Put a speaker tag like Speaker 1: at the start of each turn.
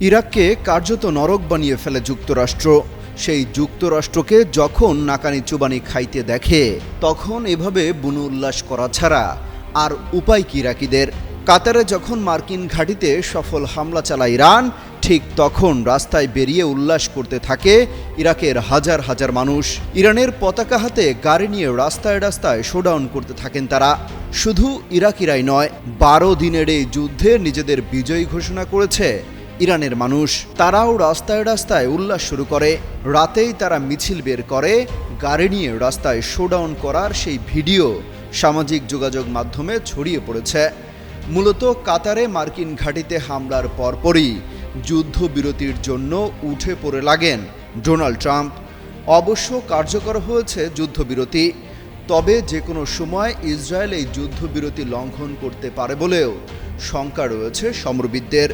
Speaker 1: ইরাককে কার্যত নরক বানিয়ে ফেলে যুক্তরাষ্ট্র। সেই যুক্তরাষ্ট্রকে যখন নাকানি চুবানি খাইতে দেখে, তখন এভাবে বুনু উল্লাস করা ছাড়া আর উপায় কি ইরাকিদের? কাতারে যখন মার্কিন ঘাঁটিতে সফল হামলা চালায় ইরান, ঠিক তখন রাস্তায় বেরিয়ে উল্লাস করতে থাকে ইরাকের হাজার হাজার মানুষ। ইরানের পতাকা হাতে গাড়ি নিয়ে রাস্তায় রাস্তায় শোডাউন করতে থাকেন তারা। শুধু ইরাকিরাই নয়, বারো দিনের এই যুদ্ধে নিজেদের বিজয়ী ঘোষণা করেছে ইরানের মানুষ। তারাও রাস্তায় রাস্তায় উল্লাস শুরু করে। রাতেই তারা মিছিল বের করে। গাড়ি নিয়ে রাস্তায় শোডাউন করার সেই ভিডিও সামাজিক যোগাযোগ মাধ্যমে ছড়িয়ে পড়েছে। মূলত কাতারে মার্কিন ঘাঁটিতে হামলার পরপরই যুদ্ধবিরতির জন্য উঠে পড়ে লাগেন ডোনাল্ড ট্রাম্প। অবশ্য কার্যকর হয়েছে যুদ্ধবিরতি। তবে যে কোনো সময় ইসরায়েল এই যুদ্ধবিরতি লঙ্ঘন করতে পারে বলেও শঙ্কা রয়েছে সমরবিদদের।